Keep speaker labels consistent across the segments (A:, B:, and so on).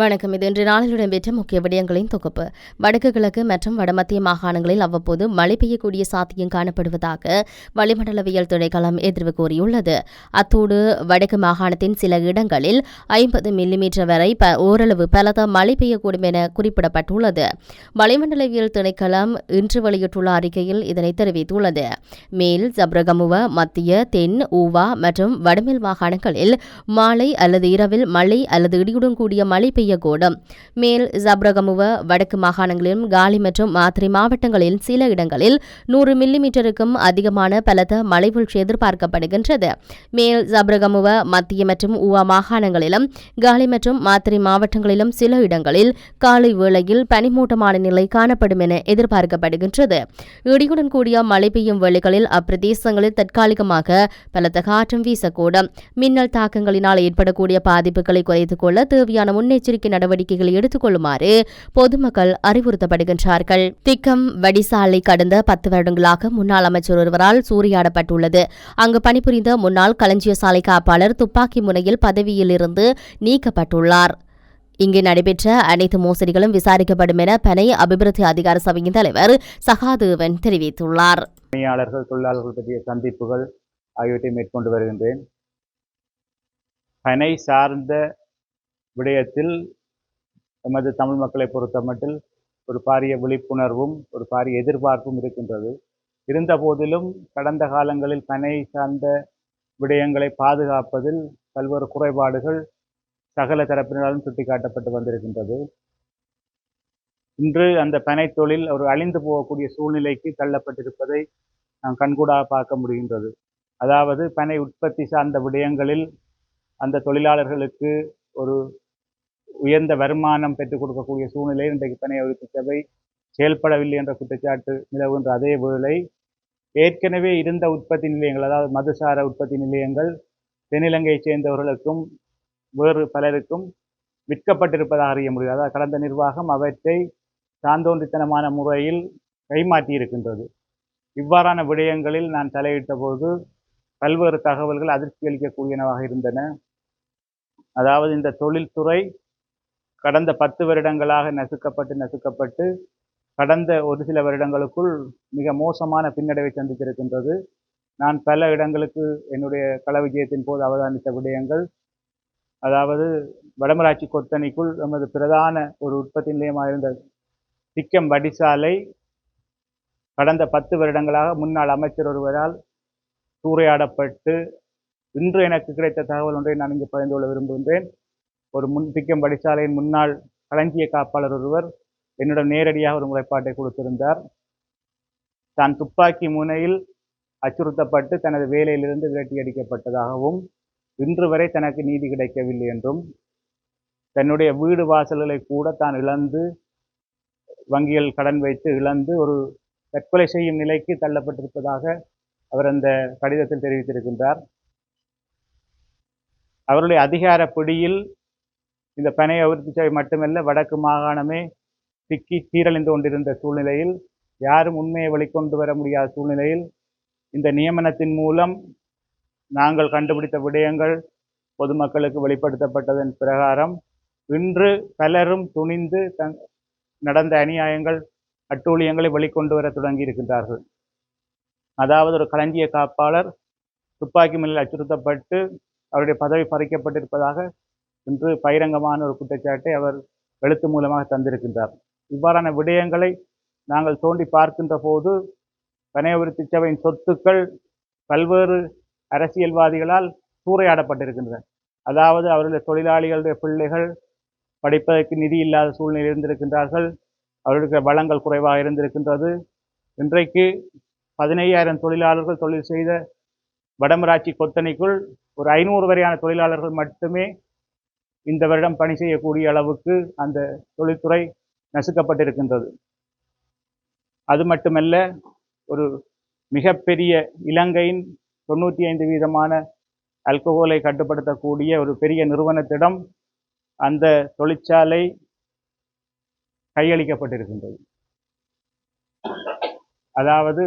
A: வணக்கம். இது இன்று நாளில் இடம்பெற்ற முக்கிய விடயங்களின் தொகுப்பு. வடக்கு கிழக்கு மற்றும் வடமத்திய மாகாணங்களில் அவ்வப்போது மழை பெய்யக்கூடிய சாத்தியம் காணப்படுவதாக வளிமண்டலவியல் திணைக்களம் எதிர்வு கூறியுள்ளது. அத்தோடு வடக்கு மாகாணத்தின் சில இடங்களில் ஐம்பது மில்லிமீட்டர் வரை ப ஓரளவு பலத்த மழை பெய்யக்கூடும் என குறிப்பிடப்பட்டுள்ளது. வளிமண்டலவியல் திணைக்களம் இன்று வெளியிட்டுள்ள அறிக்கையில் இதனை தெரிவித்துள்ளது. மேல் ஜப்ரகமுவ மத்திய தென் ஊவா மற்றும் வடமேல் மாகாணங்களில் மாலை அல்லது இரவில் மழை அல்லது இடியுடன் கூடிய மழை பெய்யக்கூடும் மேல் ஜப்ரகமுவ வடக்கு மாகாணங்களிலும் காலி மற்றும் மாத்திரை மாவட்டங்களில் சில இடங்களில் நூறு மில்லிமீட்டருக்கும் அதிகமான பலத்த மழைவீழ்ச்சி எதிர்பார்க்கப்படுகின்றது. மேல் ஜப்ரகமுவ மத்திய மற்றும் ஊவா மாகாணங்களிலும் காலி மற்றும் மாத்திரை மாவட்டங்களிலும் சில இடங்களில் காலை வேளையில் பனிமூட்டமான நிலை காணப்படும் என எதிர்பார்க்கப்படுகின்றது. இடியுடன் கூடிய மழை பெய்யும் வேளைகளில் அப்பிரதேசங்களில் தற்காலிகமாக பலத்த காற்றும் வீசக்கூடும். மின்னல் தாக்கங்களினால் ஏற்படக்கூடிய பாதிப்புகளை குறைத்துக் கொள்ள தேவையான முன்னெச்சரிக்கை நடவடிக்கைகளை எடுத்துக் கொள்ளுமாறு பொதுமக்கள் அறிவுறுத்தப்படுகின்றார்கள். திக்கம் வடிசாலை கடந்த பத்து வருடங்களாக முன்னாள் அமைச்சர் ஒருவரால் சூறையாடப்பட்டுள்ளது. அங்கு பணிபுரிந்த முன்னாள் களஞ்சிய சாலை காப்பாளர் துப்பாக்கி முனையில் பதவியில் இருந்து நீக்கப்பட்டுள்ளார். இங்கு நடைபெற்ற அனைத்து மோசடிகளும் விசாரிக்கப்படும் என பனை அபிவிருத்தி அதிகார சபையின் தலைவர் சகாதேவன் தெரிவித்துள்ளார்.
B: பணியாளர்கள் தொழிலாளர்கள் பற்றிய சந்திப்புகள் ஆகியவற்றை மேற்கொண்டு வருகின்றேன். பனை சார்ந்த விடயத்தில் நமது தமிழ் மக்களை பொறுத்தமட்டில் ஒரு பாரிய விழிப்புணர்வும் ஒரு பாரிய எதிர்பார்ப்பும் இருக்கின்றது. இருந்த போதிலும் கடந்த காலங்களில் பனை சார்ந்த விடயங்களை பாதுகாப்பதில் பல்வேறு குறைபாடுகள் சகல தரப்பினராலும் சுட்டிக்காட்டப்பட்டு வந்திருக்கின்றது. இன்று அந்த பனை தொழில் ஒரு அழிந்து போகக்கூடிய சூழ்நிலைக்கு தள்ளப்பட்டிருப்பதை நாம் கண்கூடாக பார்க்க முடிகின்றது. அதாவது பனை உற்பத்தி சார்ந்த விடயங்களில் அந்த தொழிலாளர்களுக்கு ஒரு உயர்ந்த வருமானம் பெற்றுக் கொடுக்கக்கூடிய சூழ்நிலை இன்றைக்கு பனை ஒழிப்பு சபை செயல்படவில்லை என்ற குற்றச்சாட்டு நிலவுகின்ற அதே வேளை ஏற்கனவே இருந்த உற்பத்தி நிலையங்கள் அதாவது மதுசார உற்பத்தி நிலையங்கள் தென்னிலங்கையைச் சேர்ந்தவர்களுக்கும் வேறு பலருக்கும் விற்கப்பட்டிருப்பதாக அறிய முடியும். அதாவது கடந்த நிர்வாகம் அவற்றை சாந்தோன்றித்தனமான முறையில் கைமாற்றி இருக்கின்றது இவ்வாறான விடயங்களில் நான் தலையிட்ட போது பல்வேறு தகவல்கள் அதிர்ச்சி அளிக்கக்கூடியனவாக இருந்தன. அதாவது இந்த தொழில்துறை கடந்த பத்து வருடங்களாக நசுக்கப்பட்டு நசுக்கப்பட்டு கடந்த ஒரு சில வருடங்களுக்குள் மிக மோசமான பின்னடைவை சந்தித்திருக்கின்றது. நான் பல இடங்களுக்கு என்னுடைய கள விஜயத்தின் போது அவதானித்த விடயங்கள் அதாவது வடமராட்சி கொத்தணிக்குள் நமது பிரதான ஒரு உற்பத்தி நிலையமாக இருந்த திக்கம் வடிசாலை கடந்த பத்து வருடங்களாக முன்னாள் அமைச்சர் ஒருவரால் சூறையாடப்பட்டு இன்று எனக்கு கிடைத்த தகவல் ஒன்றை நான் இங்கு பகிர்ந்து கொள்ள விரும்புகின்றேன். ஒரு முன் திக்கம் வடிசாலையின் முன்னாள் களஞ்சிய காப்பாளர் ஒருவர் என்னிடம் நேரடியாக ஒரு முறைப்பாட்டை கொடுத்திருந்தார். தான் துப்பாக்கி முனையில் அச்சுறுத்தப்பட்டு தனது வேலையிலிருந்து விரட்டி அடிக்கப்பட்டதாகவும் இன்று வரை தனக்கு நீதி கிடைக்கவில்லை என்றும் தன்னுடைய வீடு வாசல்களை கூட தான் இழந்து வங்கிகள் கடன் வைத்து இழந்து ஒரு தற்கொலை செய்யும் நிலைக்கு தள்ளப்பட்டிருப்பதாக அவர் அந்த கடிதத்தில் தெரிவித்திருக்கின்றார். அவருடைய அதிகார பிடியில் இந்த பனைய அபிவிருத்தி சபை மட்டுமல்ல வடக்கு மாகாணமே சிக்கி சீரழிந்து கொண்டிருந்த சூழ்நிலையில் யாரும் உண்மையை வெளிக்கொண்டு வர முடியாத சூழ்நிலையில் இந்த நியமனத்தின் மூலம் நாங்கள் கண்டுபிடித்த விடயங்கள் பொதுமக்களுக்கு வெளிப்படுத்தப்பட்டதன் பிரகாரம் இன்று பலரும் துணிந்து தங் நடந்த அநியாயங்கள் அட்டூழியங்களை வெளிக்கொண்டு வர தொடங்கி இருக்கின்றார்கள். அதாவது ஒரு களஞ்சிய காப்பாளர் துப்பாக்கி மேலில் அச்சுறுத்தப்பட்டு அவருடைய பதவி பறிக்கப்பட்டிருப்பதாக என்று பகிரங்கமான ஒரு குற்றச்சாட்டை அவர் எழுத்து மூலமாக தந்திருக்கின்றார். இவ்வாறான விடயங்களை நாங்கள் தோண்டி பார்க்கின்ற போது கனையவிருத்தி சபையின் சொத்துக்கள் பல்வேறு அரசியல்வாதிகளால் சூறையாடப்பட்டிருக்கின்றன. அதாவது அவருடைய தொழிலாளிகளுடைய பிள்ளைகள் படிப்பதற்கு நிதி இல்லாத சூழ்நிலை இருந்திருக்கின்றார்கள். அவர்களுக்கு வளங்கள் குறைவாக இருந்திருக்கின்றது. இன்றைக்கு பதினையாயிரம் தொழிலாளர்கள் தொழில் செய்த வடமராட்சி கொத்தனைக்குள் ஒரு ஐநூறு வரையான தொழிலாளர்கள் மட்டுமே இந்த வருடம் பணி செய்யக்கூடிய அளவுக்கு அந்த தொழில்துறை நசுக்கப்பட்டிருக்கின்றது. அது மட்டுமல்ல ஒரு மிகப்பெரிய இலங்கையின் தொண்ணூற்றி ஐந்து வீதமான அல்கோஹோலை கட்டுப்படுத்தக்கூடிய ஒரு பெரிய நிறுவனத்திடம் அந்த தொழிற்சாலை கையளிக்கப்பட்டிருக்கின்றது. அதாவது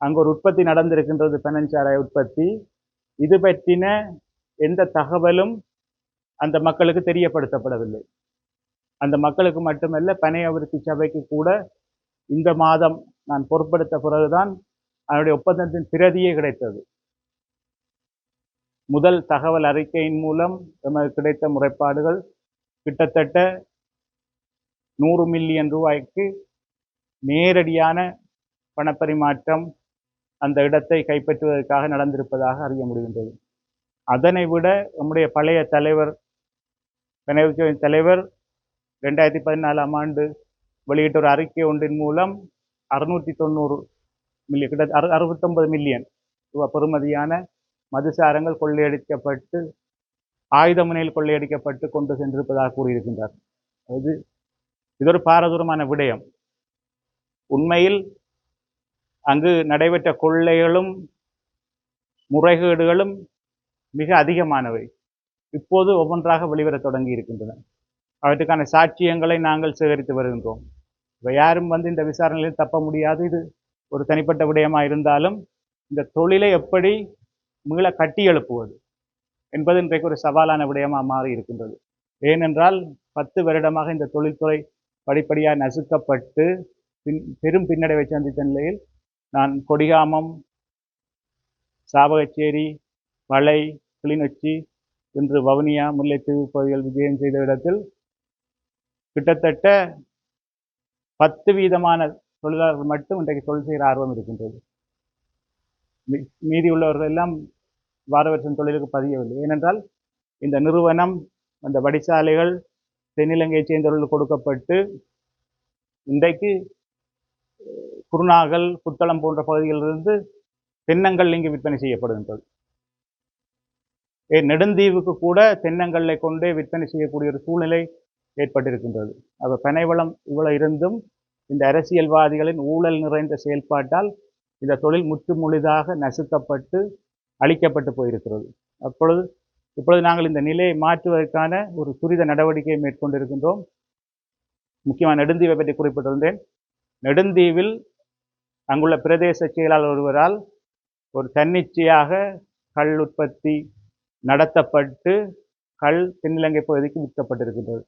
B: அங்கு ஒரு உற்பத்தி நடந்திருக்கின்றது பெனஞ்சாராய உற்பத்தி. இது பற்றின எந்த தகவலும் அந்த மக்களுக்கு தெரியப்படுத்தப்படவில்லை. அந்த மக்களுக்கு மட்டுமல்ல பனை சபைக்கு கூட இந்த மாதம் நான் பொருட்படுத்த பிறகுதான் அதனுடைய ஒப்பந்தத்தின் பிரதியே கிடைத்தது. முதல் தகவல் அறிக்கையின் மூலம் எமக்கு கிடைத்த முறைப்பாடுகள் கிட்டத்தட்ட நூறு மில்லியன் ரூபாய்க்கு நேரடியான பணப்பரிமாற்றம் அந்த இடத்தை கைப்பற்றுவதற்காக நடந்திருப்பதாக அறிய முடிகின்றது. அதனை விட நம்முடைய பழைய தலைவர் பனையபிவிருத்தி தலைவர் ரெண்டாயிரத்தி பதினாலாம் ஆண்டு வெளியிட்ட ஒரு அறிக்கை ஒன்றின் மூலம் அறுநூற்றி தொண்ணூறு மில்லியன் கிட்ட அறு அறுபத்தொன்பது மில்லியன் ரூபா பெறுமதியான மதுசாரங்கள் கொள்ளையடிக்கப்பட்டு ஆயுத முனையில் கொள்ளையடிக்கப்பட்டு கொண்டு சென்றிருப்பதாக கூறியிருக்கின்றார். அது இது ஒரு பாரதூரமான விடயம். உண்மையில் அங்கு நடைபெற்ற கொள்ளைகளும் முறைகேடுகளும் மிக அதிகமானவை. இப்போது ஒவ்வொன்றாக வெளிவரத் தொடங்கி இருக்கின்றன. அவற்றுக்கான சாட்சியங்களை நாங்கள் சேகரித்து வருகின்றோம். இப்போ யாரும் வந்து இந்த விசாரணையில் தப்ப முடியாது. இது ஒரு தனிப்பட்ட விடயமாக இருந்தாலும் இந்த தொழிலை எப்படி மீள கட்டி எழுப்புவது என்பது இன்றைக்கு ஒரு சவாலான விடயமாக மாறி இருக்கின்றது. ஏனென்றால் பத்து வருடமாக இந்த தொழில்துறை படிப்படியாக நசுக்கப்பட்டு பின் பெரும் பின்னடைவை சந்தித்த நிலையில் நான் கொடிகாமம் சாவகச்சேரி வளை கிளிநொச்சி இன்று வவுனியா முல்லைத்தீவு பகுதிகள் விஜயம் செய்த இடத்தில் கிட்டத்தட்ட பத்து வீதமான தொழிலாளர்கள் மட்டும் இன்றைக்கு தொழில் செய்கிற ஆர்வம் இருக்கின்றது. மீ- மீதி உள்ளவர்கள் எல்லாம் வார தொழிலுக்கு பதியவில்லை. ஏனென்றால் இந்த நிறுவனம் அந்த வடிசாலைகள் தென்னிலங்கையைச் சேர்ந்தவர்களுக்கு கொடுக்கப்பட்டு இன்றைக்கு குருநாகல் புத்தளம் போன்ற பகுதிகளிலிருந்து தென்னங்கள் இங்கு விற்பனை செய்யப்படுகின்றது. நெடுந்தீவுக்கு கூட தென்னங்களை கொண்டே விற்பனை செய்யக்கூடிய ஒரு சூழ்நிலை ஏற்பட்டிருக்கின்றது. அப்போ பனைவளம் இவ்வளவு இருந்தும் இந்த அரசியல்வாதிகளின் ஊழல் நிறைந்த செயல்பாட்டால் இந்த தொழில் முற்றுமுழுதாக நசுக்கப்பட்டு அழிக்கப்பட்டு போயிருக்கிறது. அப்பொழுது இப்பொழுது நாங்கள் இந்த நிலையை மாற்றுவதற்கான ஒரு துரித நடவடிக்கையை மேற்கொண்டிருக்கின்றோம். முக்கியமாக நெடுந்தீவை பற்றி குறிப்பிட்டிருந்தேன். நெடுந்தீவில் அங்குள்ள பிரதேச செயலாளர் ஒருவரால் ஒரு தன்னிச்சையாக கல் உற்பத்தி நடத்தப்பட்டு கல் தென்னிலங்கை பகுதிக்கு விற்கப்பட்டிருக்கின்றது.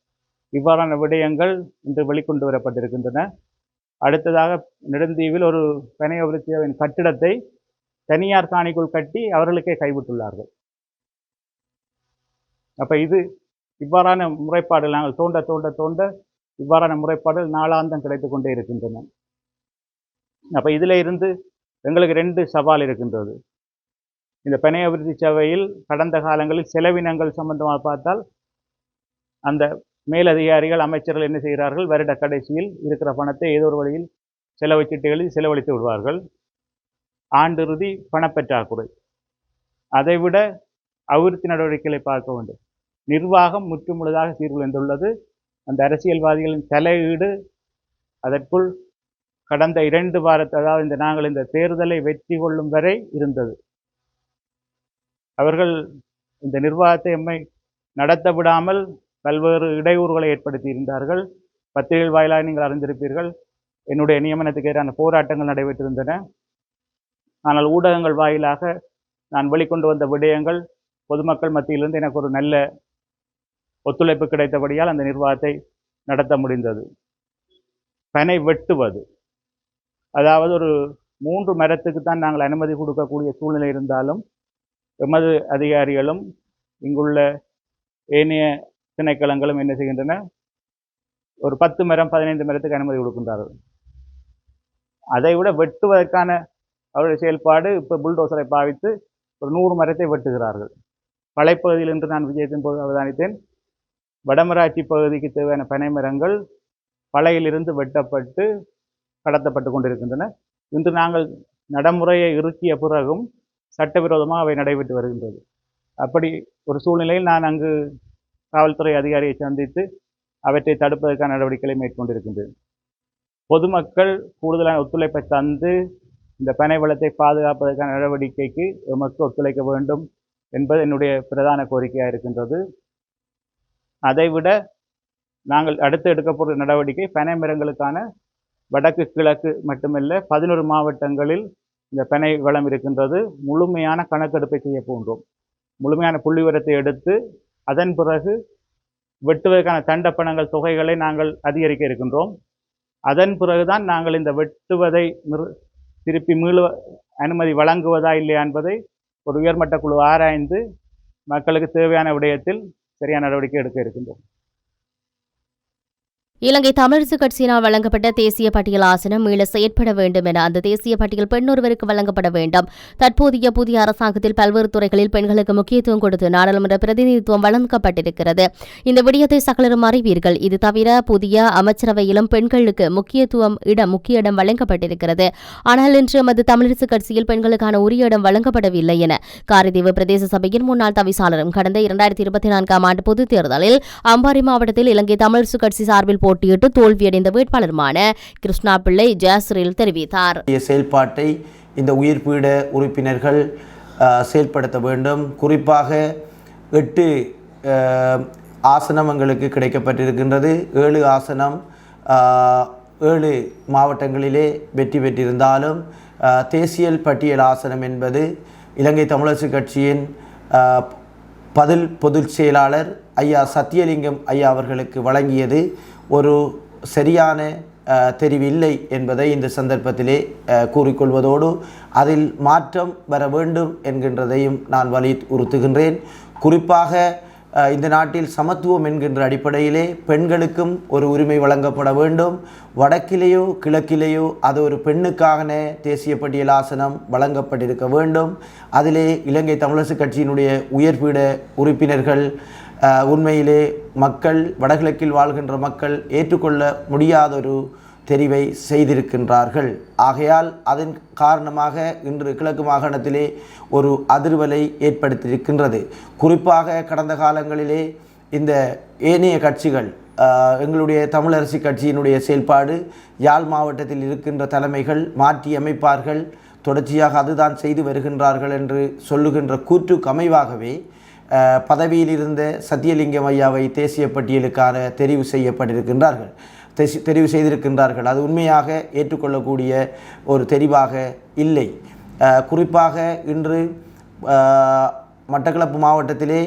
B: இவ்வாறான விடயங்கள் இன்று வெளிக்கொண்டு வரப்பட்டிருக்கின்றன. அடுத்ததாக நெடுந்தீவில் ஒரு பனை கட்டிடத்தை தனியார் காணிக்குள் கட்டி அவர்களுக்கே கைவிட்டுள்ளார்கள். அப்போ இது இவ்வாறான முறைப்பாடுகள் நாங்கள் தோண்ட தோண்ட தோண்ட இவ்வாறான முறைப்பாடுகள் நாளாந்தம் கிடைத்து கொண்டே இருக்கின்றன. அப்போ இதில் இருந்து எங்களுக்கு ரெண்டு சவால் இருக்கின்றது. இந்த பனை அபிவிருத்தி சபையில் கடந்த காலங்களில் செலவினங்கள் சம்பந்தமாக பார்த்தால் அந்த மேலதிகாரிகள் அமைச்சர்கள் என்ன செய்கிறார்கள்? வருட கடைசியில் இருக்கிற பணத்தை ஏதோ ஒரு வழியில் செலவு சீட்டுகளில் செலவழித்து விடுவார்கள். ஆண்டிறுதி பணப்பற்றாக்குறை. அதைவிட அபிவிருத்தி நடவடிக்கைகளை பார்க்க வேண்டும். நிர்வாகம் முற்றுமுழுதாக சீர்குலைந்துள்ளது. அந்த அரசியல்வாதிகளின் தலையீடு அதற்குள் கடந்த இரண்டு வாரத்தை அதாவது இந்த நாங்கள் இந்த தேர்தலை வெற்றி கொள்ளும் வரை இருந்தது. அவர்கள் இந்த நிர்வாகத்தை எம்மை நடத்த விடாமல் பல்வேறு இடையூறுகளை ஏற்படுத்தி இருந்தார்கள் பத்திரிகை வாயிலாக நீங்கள் அறிந்திருப்பீர்கள். என்னுடைய நியமனத்துக்கு எதிரான போராட்டங்கள் நடைபெற்றிருந்தன. ஆனால் ஊடகங்கள் வாயிலாக நான் வெளிக்கொண்டு வந்த விடயங்கள் பொதுமக்கள் மத்தியிலிருந்து எனக்கு ஒரு நல்ல ஒத்துழைப்பு கிடைத்தபடியால் அந்த நிர்வாகத்தை நடத்த முடிந்தது. பனை வெட்டுவது. அதாவது ஒரு மூன்று மரத்துக்கு தான் நாங்கள் அனுமதி கொடுக்கக்கூடிய சூழ்நிலை இருந்தாலும் எமது அதிகாரிகளும் இங்குள்ள ஏனைய திணைக்களங்களும் என்ன செய்கின்றன? ஒரு பத்து மரம் பதினைந்து மரத்துக்கு அனுமதி கொடுக்கின்றார்கள். அதை விட வெட்டுவதற்கான அவருடைய செயல்பாடு இப்போ புல்டோசரை பாவித்து ஒரு நூறு மரத்தை வெட்டுகிறார்கள். பழைப்பகுதியில் என்று நான் விஜயத்தின் போது அவதானித்தேன். வடமராட்சி பகுதிக்கு தேவையான பனை மரங்கள் பழையிலிருந்து வெட்டப்பட்டு கடத்தப்பட்டு கொண்டிருக்கின்றன. இன்று நாங்கள் நடைமுறையை இறுக்கிய பிறகும் சட்டவிரோதமாக அவை நடைபெற்று வருகின்றது. அப்படி ஒரு சூழ்நிலையில் நான் அங்கு காவல்துறை அதிகாரியை சந்தித்து அவற்றை தடுப்பதற்கான நடவடிக்கைகளை மேற்கொண்டிருக்கின்றேன். பொதுமக்கள் கூடுதலான ஒத்துழைப்பை தந்து இந்த பனை வளத்தை பாதுகாப்பதற்கான நடவடிக்கைக்கு எமக்கு ஒத்துழைக்க வேண்டும் என்பது என்னுடைய பிரதான கோரிக்கையாக இருக்கின்றது. அதைவிட நாங்கள் அடுத்து எடுக்கப்படுற நடவடிக்கை பனை மரங்களுக்கான வடக்கு கிழக்கு மட்டுமல்ல பதினொரு மாவட்டங்களில் இந்த பனை வளம் இருக்கின்றது முழுமையான கணக்கெடுப்பை செய்ய போன்றோம். முழுமையான புள்ளிவிவரத்தை எடுத்து அதன் பிறகு வெட்டுவதற்கான தண்டப்பணங்கள் தொகைகளை நாங்கள் அதிகரிக்க இருக்கின்றோம். அதன் பிறகுதான் நாங்கள் இந்த வெட்டுவதை திருப்பி மீள அனுமதி வழங்குவதா இல்லையா என்பதை ஒரு உயர்மட்ட குழு ஆராய்ந்து மக்களுக்கு தேவையான விடயத்தில் சரியான நடவடிக்கை எடுக்க இருக்கின்றோம்.
A: இலங்கை தமிழரசு கட்சியினால் வழங்கப்பட்ட தேசிய பட்டியல் ஆசனம் மீள செயற்பட வேண்டும் என அந்த தேசிய பட்டியல் பெண்ணொருவருக்கு வழங்கப்பட வேண்டும். தற்போதைய புதிய அரசாங்கத்தில் பல்வேறு துறைகளில் பெண்களுக்கு முக்கியத்துவம் கொடுத்து நாடாளுமன்ற பிரதிநிதித்துவம் வழங்கப்பட்டிருக்கிறது. இந்த விடயத்தை சகலரும் அறிவீர்கள். இது தவிர புதிய அமைச்சரவையிலும் பெண்களுக்கு முக்கியத்துவம் இடம் முக்கிய இடம் வழங்கப்பட்டிருக்கிறது. ஆனால் இன்று எமது தமிழரசு கட்சியில் பெண்களுக்கான உரிய இடம் வழங்கப்படவில்லை என காரைதீவு பிரதேச சபையின் முன்னாள் தவிசாளரும் கடந்த இரண்டாயிரத்தி இருபத்தி நான்காம் ஆண்டு பொதுத் தேர்தலில் அம்பாரி மாவட்டத்தில் இலங்கை தமிழரசு கட்சி சார்பில் போட்டியிட்டு தோல்வியடைந்த வேட்பாளருமான கிருஷ்ணா பிள்ளை ஜாஸ்ரில் தெரிவித்தார்
C: செயல்பாட்டை இந்த உயிர் பீட உறுப்பினர்கள் செயல்படுத்த வேண்டும். குறிப்பாக எட்டு ஆசனம் எங்களுக்கு கிடைக்கப்பட்டிருக்கின்றது. ஏழு ஆசனம் ஏழு மாவட்டங்களிலே வெற்றி பெற்றிருந்தாலும் தேசியல் தேசிய பட்டியல் ஆசனம் என்பது இலங்கை தமிழரசு கட்சியின் பதில் பொதுச் செயலாளர் ஐயா சத்தியலிங்கம் ஐயா அவர்களுக்கு வழங்கியது ஒரு சரியான தெரிவில்லை என்பதை இந்த சந்தர்ப்பத்திலே கூறிக்கொள்வதோடு அதில் மாற்றம் வர வேண்டும் என்கின்றதையும் நான் வலியுறுத்துகின்றேன் குறிப்பாக இந்த நாட்டில் சமத்துவம் என்கின்ற அடிப்படையிலே பெண்களுக்கும் ஒரு உரிமை வழங்கப்பட வேண்டும். வடக்கிலேயோ கிழக்கிலேயோ அது ஒரு பெண்ணுக்கான தேசிய பட்டியல் ஆசனம் வழங்கப்பட்டிருக்க வேண்டும். அதிலே இலங்கை தமிழரசு கட்சியினுடைய உயர்பீட உறுப்பினர்கள் உண்மையிலே மக்கள் வடகிழக்கில் வாழ்கின்ற மக்கள் ஏற்றுக்கொள்ள முடியாதொரு தெரிவை செய்திருக்கின்றார்கள். ஆகையால் அதன் காரணமாக இன்று கிழக்கு மாகாணத்திலே ஒரு அதிர்வலை ஏற்படுத்தியிருக்கின்றது. குறிப்பாக கடந்த காலங்களிலே இந்த ஏனைய கட்சிகள் எங்களுடைய தமிழரசு கட்சியினுடைய செயல்பாடு யாழ் மாவட்டத்தில் இருக்கின்ற தலைமைகள் மாற்றி அமைப்பார்கள். தொடர்ச்சியாக அதுதான் செய்து வருகின்றார்கள் என்று சொல்லுகின்ற கூற்றுக்கு அமைவாகவே பதவியிலிருந்த பதவியில் இருந்த சத்தியலிங்கம் ஐயாவை தேசிய பட்டியலுக்கான தெரிவு செய்யப்பட்டிருக்கின்றார்கள். தெரிவு செய்திருக்கின்றார்கள். அது உண்மையாக ஏற்றுக்கொள்ளக்கூடிய ஒரு தெரிவாக இல்லை. குறிப்பாக இன்று மட்டக்களப்பு மாவட்டத்திலே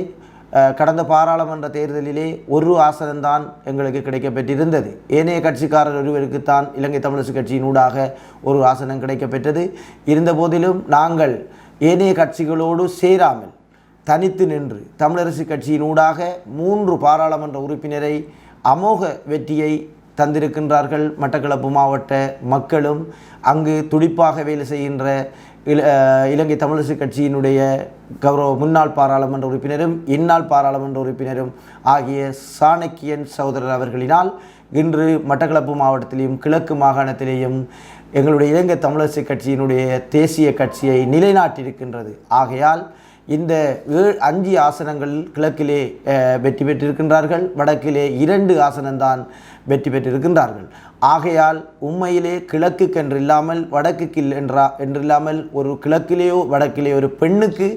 C: கடந்த பாராளுமன்ற தேர்தலிலே ஒரு ஆசனம்தான் எங்களுக்கு கிடைக்கப்பெற்றிருந்தது. ஏனைய கட்சிக்காரர் ஒருவருக்குத்தான் இலங்கை தமிழரசு கட்சியின் ஊடாக ஒரு ஆசனம் கிடைக்கப்பெற்றது. இருந்தபோதிலும் நாங்கள் ஏனைய கட்சிகளோடு சேராமல் தனித்து நின்று தமிழரசு கட்சியின் ஊடாக மூன்று பாராளுமன்ற உறுப்பினரை அமோக வெற்றியை தந்திருக்கின்றார்கள். மட்டக்களப்பு மாவட்ட மக்களும் அங்கு துடிப்பாக வேலை செய்கின்ற இல இலங்கை தமிழரசு கட்சியினுடைய கௌரவ முன்னாள் பாராளுமன்ற உறுப்பினரும் இந்நாள் பாராளுமன்ற உறுப்பினரும் ஆகிய சாணக்கியன் சகோதரர் அவர்களினால் இன்று மட்டக்களப்பு மாவட்டத்திலேயும் கிழக்கு மாகாணத்திலேயும் எங்களுடைய இலங்கை தமிழரசு கட்சியினுடைய தேசிய கட்சியை நிலைநாட்டியிருக்கின்றது. ஆகையால் இந்த அஞ்சு ஆசனங்கள் கிழக்கிலே வெற்றி பெற்றிருக்கின்றார்கள். வடக்கிலே இரண்டு ஆசனம்தான் வெற்றி பெற்றிருக்கின்றார்கள். ஆகையால் உண்மையிலே கிழக்குக்கென்று என்றில்லாமல் வடக்குக்கு என்றா என்றில்லாமல் ஒரு கிழக்கிலேயோ வடக்கிலேயோ ஒரு பெண்ணுக்கு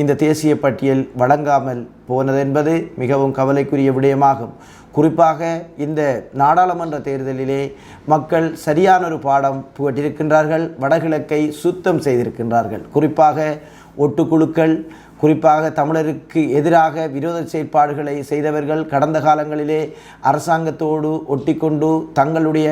C: இந்த தேசிய பட்டியல் வழங்காமல் போனது என்பது மிகவும் கவலைக்குரிய விடயமாகும். குறிப்பாக இந்த நாடாளுமன்ற தேர்தலிலே மக்கள் சரியான ஒரு பாடம் புகட்டிருக்கின்றார்கள். வடகிழக்கை சுத்தம் செய்திருக்கின்றார்கள். குறிப்பாக ஒட்டுக்குழுக்கள் குறிப்பாக தமிழருக்கு எதிராக விரோத செயற்பாடுகளை செய்தவர்கள் கடந்த காலங்களிலே அரசாங்கத்தோடு ஒட்டிக்கொண்டு தங்களுடைய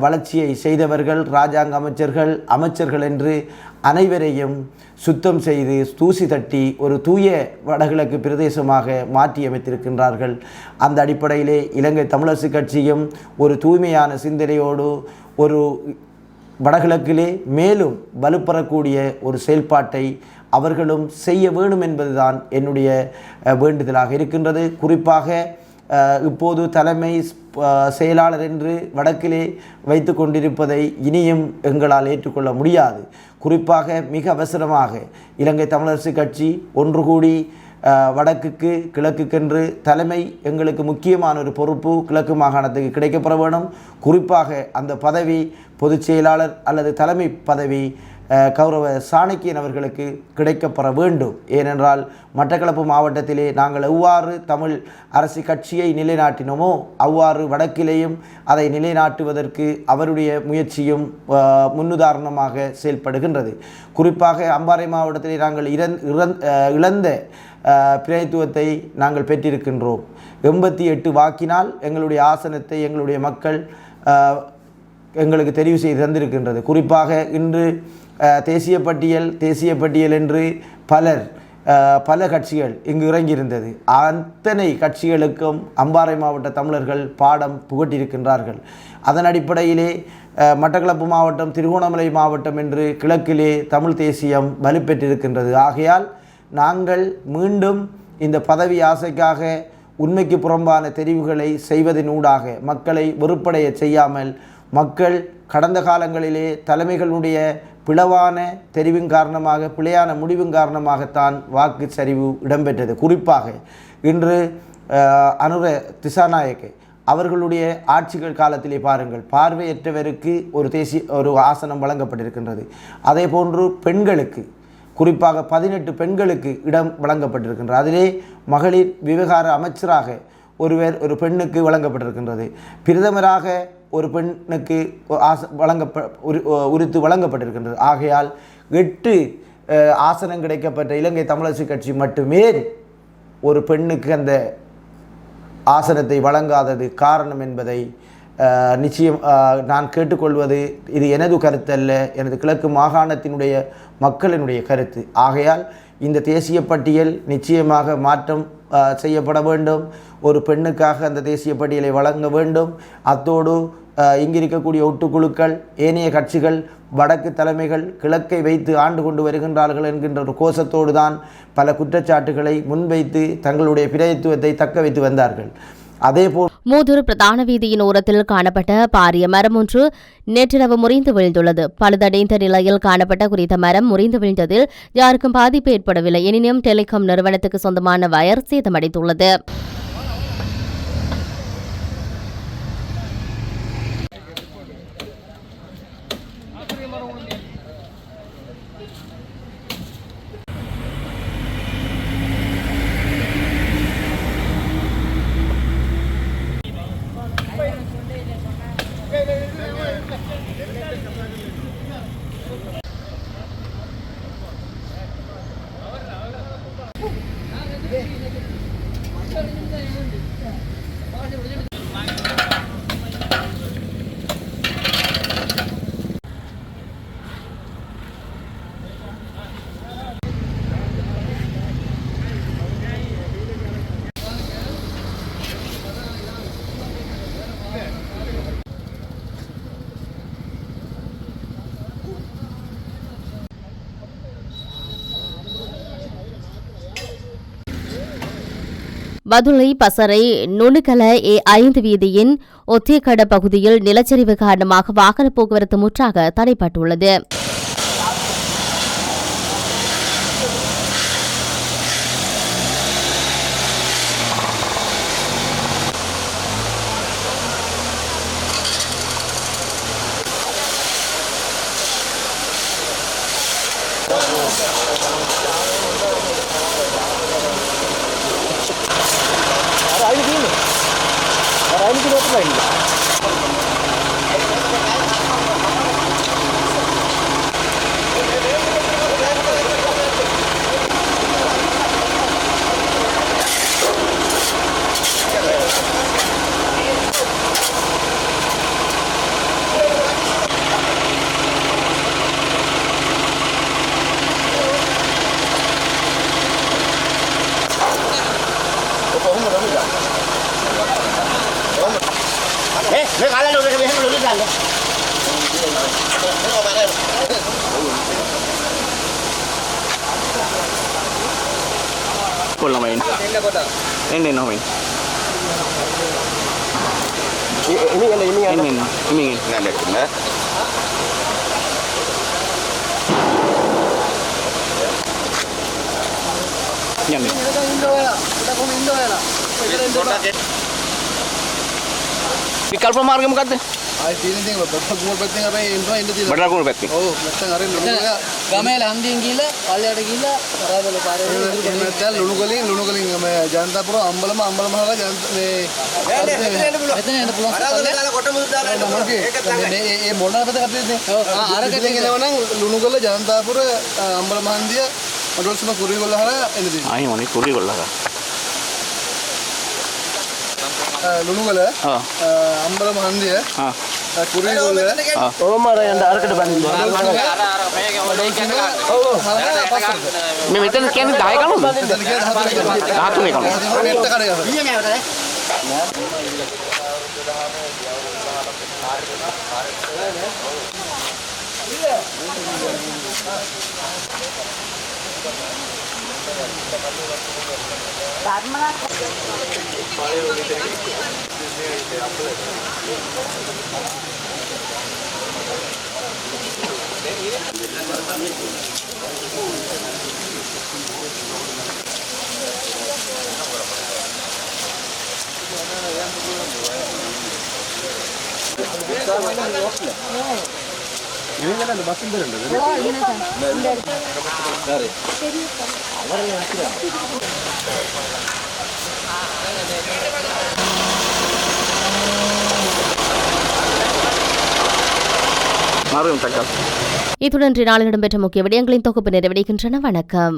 C: வளர்ச்சியை செய்தவர்கள் இராஜாங்க அமைச்சர்கள் அமைச்சர்கள் என்று அனைவரையும் சுத்தம் செய்து தூசி தட்டி ஒரு தூய வடகிழக்கு பிரதேசமாக மாற்றி அமைத்திருக்கின்றார்கள் அந்த அடிப்படையிலே இலங்கை தமிழரசு கட்சியும் ஒரு தூய்மையான சிந்தனையோடு ஒரு வடகிழக்கிலே மேலும் வலுப்பெறக்கூடிய ஒரு செயல்பாட்டை அவர்களும் செய்ய வேணும் என்பதுதான் என்னுடைய வேண்டுதலாக இருக்கின்றது. குறிப்பாக இப்போது தலைமை செயலாளர் என்று வடக்கிலே வைத்து கொண்டிருப்பதை இனியும் எங்களால் ஏற்றுக்கொள்ள முடியாது. குறிப்பாக மிக அவசரமாக இலங்கை தமிழரசு கட்சி ஒன்று கூடி வடக்குக்கு கிழக்குக்கென்று தலைமை எங்களுக்கு முக்கியமான ஒரு பொறுப்பு கிழக்கு மாகாணத்துக்கு கிடைக்கப்பெற வேணும் குறிப்பாக அந்த பதவி பொதுச் செயலாளர் அல்லது தலைமை பதவி கௌரவ சாணக்கியன் அவர்களுக்கு கிடைக்கப்பெற வேண்டும். ஏனென்றால் மட்டக்களப்பு மாவட்டத்திலே நாங்கள் எவ்வாறு தமிழ் அரசு கட்சியை நிலைநாட்டினோமோ அவ்வாறு வடக்கிலேயும் அதை நிலைநாட்டுவதற்கு அவருடைய முயற்சியும் முன்னுதாரணமாக செயல்படுகின்றது. குறிப்பாக அம்பாறை மாவட்டத்திலே நாங்கள் இறந் இறந் இழந்த பிரதித்துவத்தை நாங்கள் பெற்றிருக்கின்றோம். எண்பத்தி எட்டு வாக்கினால் எங்களுடைய ஆசனத்தை எங்களுடைய மக்கள் எங்களுக்கு தெரிவு செய்து தந்திருக்கின்றது. குறிப்பாக இன்று தேசிய பட்டியல் தேசிய பட்டியல் என்று பலர் பல கட்சிகள் இங்கு இறங்கியிருந்தது. அத்தனை கட்சிகளுக்கும் அம்பாறை மாவட்ட தமிழர்கள் பாடம் புகட்டியிருக்கின்றார்கள். அதன் அடிப்படையிலே மட்டக்களப்பு மாவட்டம் திருகோணமலை மாவட்டம் என்று கிழக்கிலே தமிழ் தேசியம் வலுப்பெற்றிருக்கின்றது. ஆகையால் நாங்கள் மீண்டும் இந்த பதவி ஆசைக்காக உண்மைக்கு புறம்பான தெரிவுகளை செய்வதினூடாக மக்களை வெறுப்படைய செய்யாமல் மக்கள் கடந்த காலங்களிலே தலைமைகளுடைய பிளவான தெரிவின் காரணமாக பிழையான முடிவின் காரணமாகத்தான் வாக்கு சரிவு இடம்பெற்றது. குறிப்பாக இன்று அனுர திசாநாயக்க அவர்களுடைய ஆட்சிகள் காலத்திலே பாருங்கள் பார்வையற்றவருக்கு ஒரு தேசிய ஒரு ஆசனம் வழங்கப்பட்டிருக்கின்றது. அதே போன்று பெண்களுக்கு குறிப்பாக பதினெட்டு பெண்களுக்கு இடம் வழங்கப்பட்டிருக்கின்றது. அதிலே மகளிர் விவகார அமைச்சராக ஒருவர் ஒரு பெண்ணுக்கு வழங்கப்பட்டிருக்கின்றது. பிரதமராக ஒரு பெண்ணுக்கு ஆச வழங்கப்ப உரி உரித்து வழங்கப்பட்டிருக்கின்றது. ஆகையால் எட்டு ஆசனம் கிடைக்கப்பட்ட இலங்கை தமிழரசு கட்சி மட்டுமே ஒரு பெண்ணுக்கு அந்த ஆசனத்தை வழங்காதது காரணம் என்பதை நிச்சயம் நான் கேட்டுக்கொள்வது இது எனது கருத்தல்ல எனது கிழக்கு மாகாணத்தினுடைய மக்களினுடைய கருத்து. ஆகையால் இந்த தேசிய பட்டியல் நிச்சயமாக மாற்றம் செய்யப்பட வேண்டும். ஒரு பெண்ணுக்காக அந்த தேசிய பட்டியலை வழங்க வேண்டும். அத்தோடு இங்கிருக்கக்கூடிய இருக்கக்கூடிய ஒட்டுக்குழுக்கள் ஏனைய கட்சிகள் வடக்கு தலைமைகள் கிழக்கை வைத்து ஆண்டு கொண்டு வருகின்றார்கள் என்கின்ற ஒரு கோஷத்தோடு தான் பல குற்றச்சாட்டுகளை முன்வைத்து தங்களுடைய பிரதித்துவத்தை தக்க வைத்து வந்தார்கள். அதேபோல்
A: மூதூர் பிரதான வீதியின் ஓரத்தில் காணப்பட்ட பாரிய மரம் ஒன்று நேற்றிரவு முறிந்து விழுந்துள்ளது. பழுதடைந்த நிலையில் காணப்பட்ட குறித்த மரம் முறிந்து விழுந்ததில் யாருக்கும் பாதிப்பு ஏற்படவில்லை. எனினும் டெலிகாம் நிறுவனத்துக்கு சொந்தமான வயர் சேதமடைந்துள்ளது. பதுளை பசறை நுணுகல ஏ ஐந்து வீதியின் ஒத்தியக்கட பகுதியில் நிலச்சரிவு காரணமாக வாகன போக்குவரத்து முற்றாக தடைப்பட்டுள்ளது
D: N90. Ini kan ini
E: ada benar.
D: Ya. නැත්තම් අර ලුණු ගල
F: ගමේ ලන්දියෙන් ගිහලා පල්ලයට ගිහලා කරාබල පාරේ
D: එහෙම නැත්නම් ලුණු ගලින් ලුණු ගලින් මේ ජනතාපුර අම්බලම අම්බලම හරහා ජනත මේ
F: මෙතන එන්න පුළුවන්
D: මේ මේ මොන අපිට කටේ
F: ඔව්, ආ, අර
D: අරකට එනවනම් ලුණු ගල ජනතාපුර අම්බලම හන්දිය මට ඔස්සම කුරිගොල්ල හරහා එන්න තියෙනවා.
E: ආයි මොනේ කුරි කොල්ලක.
D: ලුණුගල
E: ආ
D: අම්බලම හන්දිය
E: ආ
D: කුරිගොල්ල
F: ඕමර යන්න අරකට බඳින්න
E: මේ මෙතන කියන්නේ 10
D: 얼마나
E: 네. இவங்க
D: அந்த பஸ் இந்த
E: ரெண்டு சார்.
A: இத்துடன் நாளில் இடம்பெற்ற முக்கிய விடயங்களின் தொகுப்பு நிறைவடைகின்றன. வணக்கம்.